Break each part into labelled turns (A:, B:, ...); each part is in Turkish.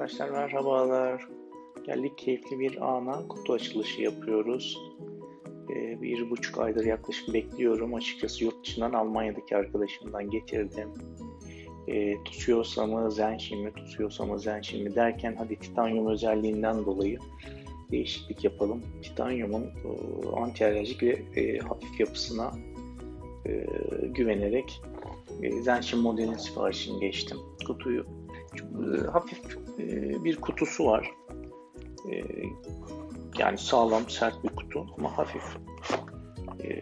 A: Arkadaşlar merhabalar. Geldik keyifli bir ana kutu açılışı yapıyoruz. Ee, bir buçuk aydır yaklaşık bekliyorum. Açıkçası yurt dışından Almanya'daki arkadaşımdan getirdim. Ee, Tutuyorsa mı Zenshi mi, Tutuyorsa mı Zenshi mi derken hadi titanyum özelliğinden dolayı değişiklik yapalım. Titanyumun e, anti ve e, hafif yapısına e, güvenerek e, Zenshi modelin siparişini geçtim. Kutuyu hafif e, bir kutusu var. E, yani sağlam, sert bir kutu ama hafif. E,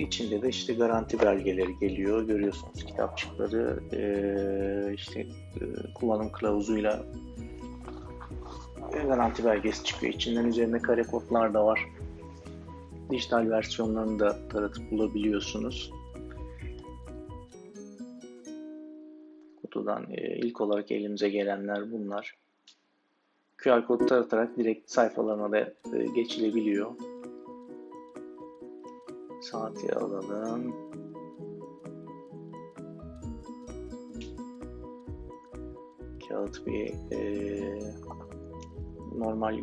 A: içinde de işte garanti belgeleri geliyor. Görüyorsunuz kitapçıkları, e, işte e, kullanım kılavuzuyla e, garanti belgesi çıkıyor. İçinden üzerinde kare kodlar da var. Dijital versiyonlarını da taratıp bulabiliyorsunuz. Kutudan e, ilk olarak elimize gelenler bunlar. QR kod taratarak direkt sayfalarına da e, geçilebiliyor. Saati alalım. Kağıt bir e, normal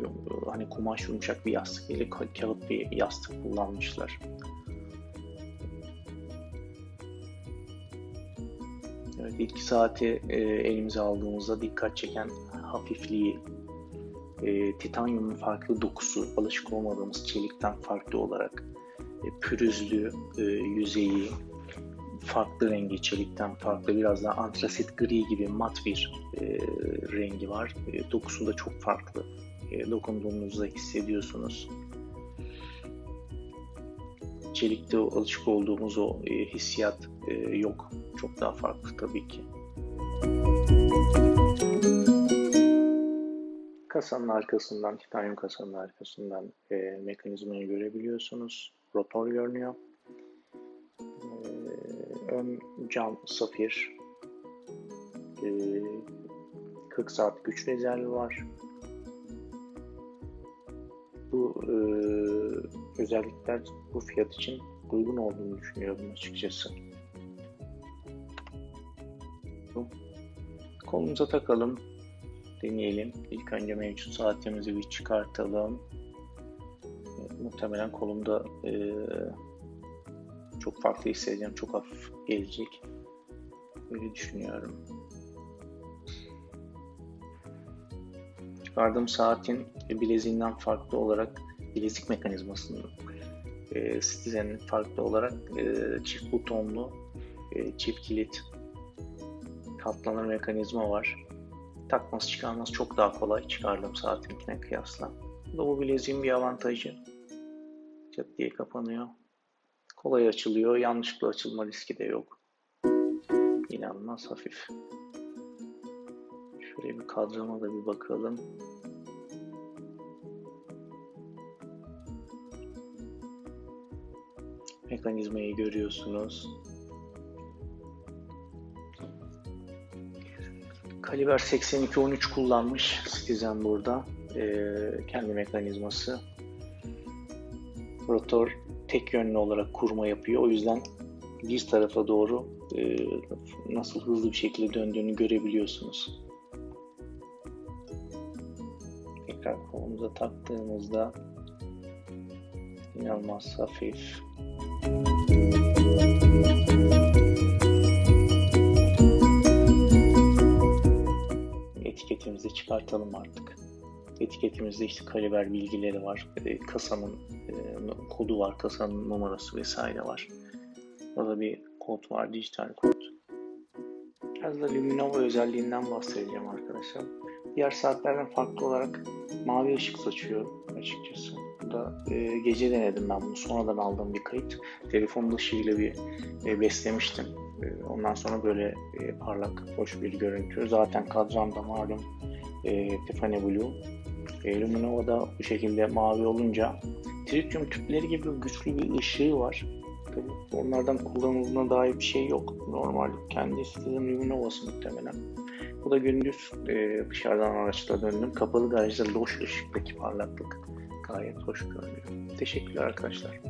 A: hani kumaş yumuşak bir yastık değil kağıt bir yastık kullanmışlar. İlk saati e, elimize aldığımızda dikkat çeken hafifliği, e, titanyumun farklı dokusu, alışık olmadığımız çelikten farklı olarak e, pürüzlü e, yüzeyi, farklı rengi çelikten farklı, biraz daha antrasit gri gibi mat bir e, rengi var. E, dokusu da çok farklı. E, dokunduğunuzda hissediyorsunuz. Çelikte alışık olduğumuz o e, hissiyat e, yok. Çok daha farklı tabii ki. Kasanın arkasından, titanyum kasanın arkasından e, mekanizmayı görebiliyorsunuz. Rotor görünüyor. E, ön cam safir. E, 40 saat güç rezervi var. Bu e, özellikler bu fiyat için uygun olduğunu düşünüyorum açıkçası. Kolumuza takalım. Deneyelim. İlk önce mevcut saatimizi bir çıkartalım. Evet, muhtemelen kolumda e, çok farklı hissedeceğim. Çok hafif gelecek. Öyle düşünüyorum. Çıkardığım saatin bileziğinden farklı olarak bilezik mekanizmasının e, Citizen'in farklı olarak e, çift butonlu e, çift kilit katlanır mekanizma var. Takması çıkarması çok daha kolay çıkardığım saatinkine kıyasla. Bu da bu bileziğin bir avantajı. Çat diye kapanıyor. Kolay açılıyor. Yanlışlıkla açılma riski de yok. İnanılmaz hafif. Şöyle bir kadrama da bir bakalım. Mekanizmayı görüyorsunuz. Kaliber 8213 kullanmış Citizen burada. Ee, kendi mekanizması. Rotor tek yönlü olarak kurma yapıyor. O yüzden bir tarafa doğru e, nasıl hızlı bir şekilde döndüğünü görebiliyorsunuz. Tekrar kolumuza taktığımızda inanılmaz hafif. Etiketimizi çıkartalım artık. Etiketimizde işte kaliber bilgileri var, e, kasanın e, kodu var, kasanın numarası vesaire var. Burada bir kod var, dijital kod. Biraz da Luminova özelliğinden bahsedeceğim arkadaşlar. Diğer saatlerden farklı olarak mavi ışık saçıyor açıkçası. Bu da e, gece denedim ben bunu. Sonradan aldığım bir kayıt. Telefonun ışığıyla bir e, beslemiştim. E, ondan sonra böyle e, parlak, hoş bir görüntü. Zaten kadranda malum e, Tiffany Blue. E, Luminova da bu şekilde mavi olunca tritium tüpleri gibi güçlü bir ışığı var. Tabii onlardan kullanıldığına dair bir şey yok. Normal kendi istediğim Luminova'sı muhtemelen. Bu da gündüz e, dışarıdan araçla döndüm. Kapalı garajda loş ışıktaki parlaklık gayet hoş görünüyor. Teşekkürler arkadaşlar.